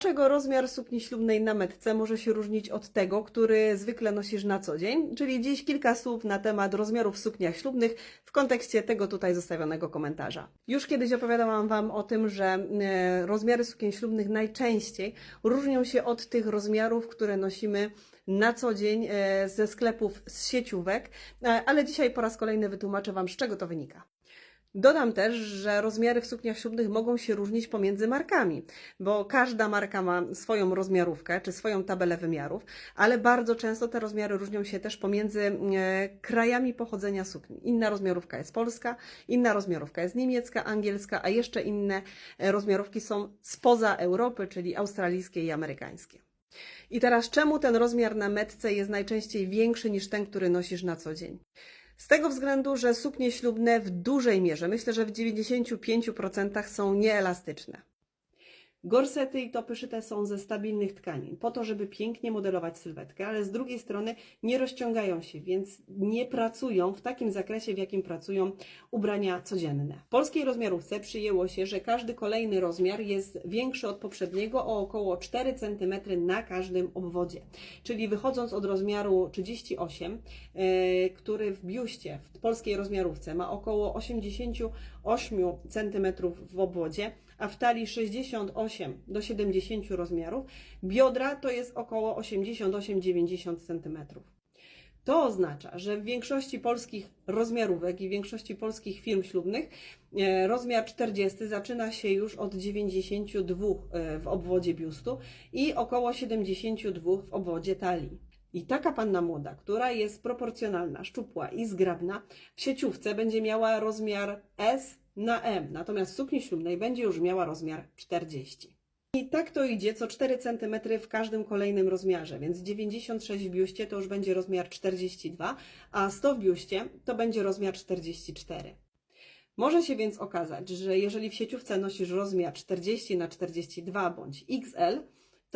Dlaczego rozmiar sukni ślubnej na metce może się różnić od tego, który zwykle nosisz na co dzień? Czyli dziś kilka słów na temat rozmiarów w sukniach ślubnych w kontekście tego tutaj zostawionego komentarza. Już kiedyś opowiadałam Wam o tym, że e, rozmiary sukien ślubnych najczęściej różnią się od tych rozmiarów, które nosimy na co dzień e, ze sklepów z sieciówek, e, ale dzisiaj po raz kolejny wytłumaczę Wam, z czego to wynika. Dodam też, że rozmiary w sukniach ślubnych mogą się różnić pomiędzy markami, bo każda marka ma swoją rozmiarówkę czy swoją tabelę wymiarów, ale bardzo często te rozmiary różnią się też pomiędzy e, krajami pochodzenia sukni. Inna rozmiarówka jest polska, inna rozmiarówka jest niemiecka, angielska, a jeszcze inne e, rozmiarówki są spoza Europy, czyli australijskie i amerykańskie. I teraz czemu ten rozmiar na metce jest najczęściej większy niż ten, który nosisz na co dzień? Z tego względu, że suknie ślubne w dużej mierze, myślę, że w 95% są nieelastyczne. Gorsety i topy szyte są ze stabilnych tkanin, po to, żeby pięknie modelować sylwetkę, ale z drugiej strony nie rozciągają się, więc nie pracują w takim zakresie, w jakim pracują ubrania codzienne. W polskiej rozmiarówce przyjęło się, że każdy kolejny rozmiar jest większy od poprzedniego o około 4 cm na każdym obwodzie. Czyli wychodząc od rozmiaru 38, yy, który w biuście w polskiej rozmiarówce ma około 88 cm w obwodzie, a w talii 68 do 70 rozmiarów, biodra to jest około 88-90 cm. To oznacza, że w większości polskich rozmiarówek i w większości polskich firm ślubnych e, rozmiar 40 zaczyna się już od 92 e, w obwodzie biustu i około 72 w obwodzie talii. I taka panna młoda, która jest proporcjonalna, szczupła i zgrabna, w sieciówce będzie miała rozmiar S na M, natomiast w sukni ślubnej będzie już miała rozmiar 40. I tak to idzie co 4 cm w każdym kolejnym rozmiarze, więc 96 w biuście to już będzie rozmiar 42, a 100 w biuście to będzie rozmiar 44. Może się więc okazać, że jeżeli w sieciówce nosisz rozmiar 40 na 42 bądź XL,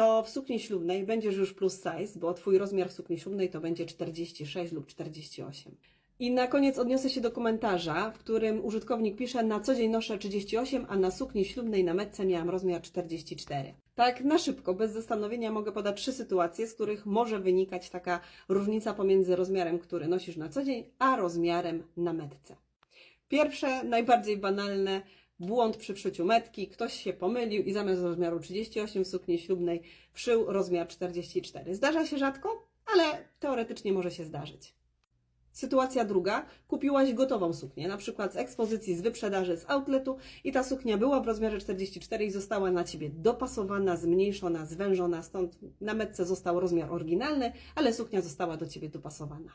to w sukni ślubnej będziesz już plus size, bo Twój rozmiar w sukni ślubnej to będzie 46 lub 48. I na koniec odniosę się do komentarza, w którym użytkownik pisze, na co dzień noszę 38, a na sukni ślubnej na metce miałam rozmiar 44. Tak, na szybko, bez zastanowienia mogę podać trzy sytuacje, z których może wynikać taka różnica pomiędzy rozmiarem, który nosisz na co dzień, a rozmiarem na metce. Pierwsze, najbardziej banalne, błąd przy wszyciu metki. Ktoś się pomylił i zamiast rozmiaru 38 w sukni ślubnej wszył rozmiar 44. Zdarza się rzadko, ale teoretycznie może się zdarzyć. Sytuacja druga, kupiłaś gotową suknię, na przykład z ekspozycji, z wyprzedaży, z outletu i ta suknia była w rozmiarze 44 i została na Ciebie dopasowana, zmniejszona, zwężona, stąd na metce został rozmiar oryginalny, ale suknia została do Ciebie dopasowana.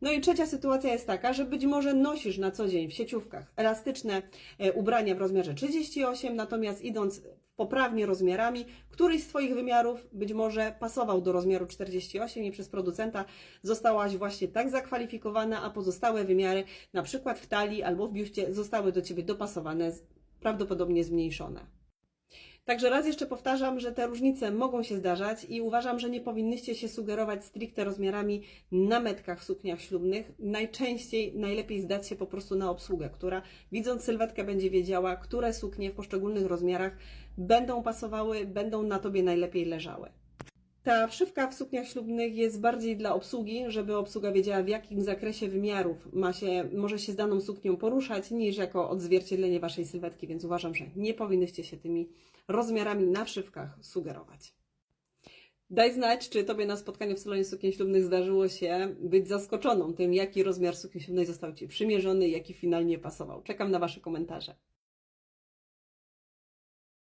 No i trzecia sytuacja jest taka, że być może nosisz na co dzień w sieciówkach elastyczne e, ubrania w rozmiarze 38, natomiast idąc poprawnie rozmiarami, któryś z Twoich wymiarów być może pasował do rozmiaru 48 i przez producenta zostałaś właśnie tak zakwalifikowana, a pozostałe wymiary, na przykład w talii albo w biuście, zostały do Ciebie dopasowane, prawdopodobnie zmniejszone. Także raz jeszcze powtarzam, że te różnice mogą się zdarzać i uważam, że nie powinnyście się sugerować stricte rozmiarami na metkach w sukniach ślubnych. Najczęściej najlepiej zdać się po prostu na obsługę, która widząc sylwetkę będzie wiedziała, które suknie w poszczególnych rozmiarach będą pasowały, będą na Tobie najlepiej leżały. Ta wszywka w sukniach ślubnych jest bardziej dla obsługi, żeby obsługa wiedziała w jakim zakresie wymiarów ma się, może się z daną suknią poruszać, niż jako odzwierciedlenie Waszej sylwetki, więc uważam, że nie powinnyście się tymi rozmiarami na wszywkach sugerować. Daj znać, czy Tobie na spotkaniu w salonie sukien ślubnych zdarzyło się być zaskoczoną tym, jaki rozmiar sukni ślubnej został Ci przymierzony, jaki finalnie pasował. Czekam na Wasze komentarze.